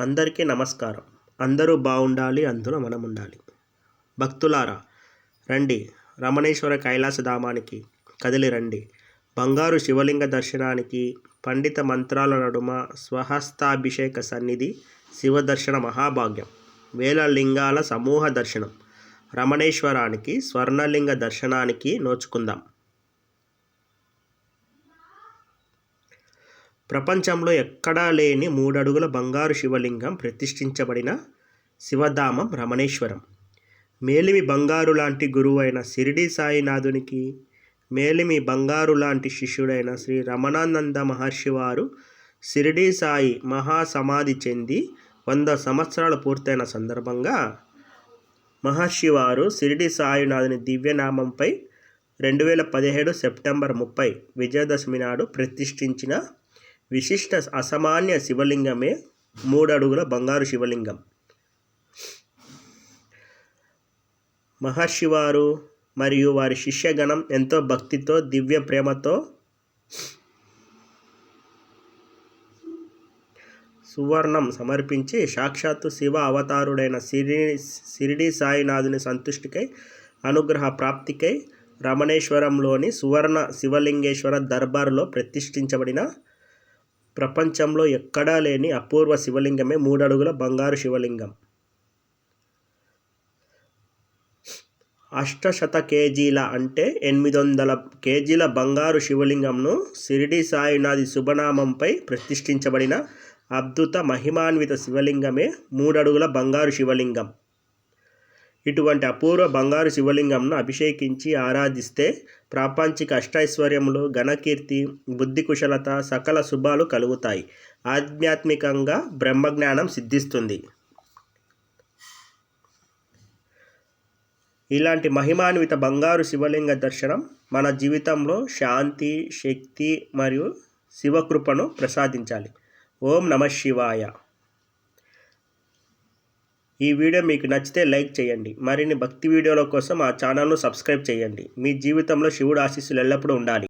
అందరికీ నమస్కారం. అందరూ బాగుండాలి అందులో మనం ఉండాలి భక్తులారా రండి. రమణేశ్వర కైలాసధామానికి కదిలి రండి. బంగారు శివలింగ దర్శనానికి పండిత మంత్రాల నడుమ స్వహస్తాభిషేక సన్నిధి శివదర్శన మహాభాగ్యం. వేల లింగాల సమూహ దర్శనం. రమణేశ్వరానికి స్వర్ణలింగ దర్శనానికి నోచుకుందాం. ప్రపంచంలో ఎక్కడా లేని మూడడుగుల బంగారు శివలింగం ప్రతిష్ఠించబడిన శివధామం రమణేశ్వరం. మేలిమి బంగారు లాంటి గురువైన సిరిడి సాయినాథునికి మేలిమి బంగారు లాంటి శిష్యుడైన శ్రీ రమణానంద మహర్షి వారు సిరిడి సాయి మహాసమాధి చెంది వంద సంవత్సరాలు పూర్తయిన సందర్భంగా మహర్షి వారు సిరిడి సాయినాథుని దివ్యనామంపై రెండు వేల పదిహేడు సెప్టెంబర్ ముప్పై విజయదశమి నాడు ప్రతిష్ఠించిన విశిష్ట అసామాన్య శివలింగమే మూడు అడుగుల బంగారు శివలింగం. మహర్షివారు మరియు వారి శిష్యగణం ఎంతో భక్తితో దివ్య ప్రేమతో సువర్ణం సమర్పించి సాక్షాత్తు శివ అవతారుడైన సిరి సిరిడి సాయినాథుని సంతుష్టికై అనుగ్రహ ప్రాప్తికై రమణేశ్వరంలోని సువర్ణ శివలింగేశ్వర దర్బారులో ప్రతిష్ఠించబడిన ప్రపంచంలో ఎక్కడా లేని అపూర్వ శివలింగమే మూడడుగుల బంగారు శివలింగం. అష్టశత కేజీల అంటే ఎనిమిది వందల కేజీల బంగారు శివలింగంను సిరిడి సాయినాథి శుభనామంపై ప్రతిష్ఠించబడిన అద్భుత మహిమాన్విత శివలింగమే మూడడుగుల బంగారు శివలింగం. ఇటువంటి అపూర్వ బంగారు శివలింగంను అభిషేకించి ఆరాధిస్తే ప్రాపంచిక అష్టైశ్వర్యములు ఘనకీర్తి బుద్ధి కుశలత సకల శుభాలు కలుగుతాయి. ఆధ్యాత్మికంగా బ్రహ్మజ్ఞానం సిద్ధిస్తుంది. ఇలాంటి మహిమాన్విత బంగారు శివలింగ దర్శనం మన జీవితంలో శాంతి శక్తి మరియు శివకృపను ప్రసాదించాలి. ఓం నమ శివాయ. ఈ వీడియో మీకు నచ్చితే లైక్ చేయండి. మరిన్ని భక్తి వీడియోల కోసం ఆ ఛానల్ను సబ్స్క్రైబ్ చేయండి. మీ జీవితంలో శివుడు ఆశీస్సులు ఎల్లప్పుడూ ఉండాలి.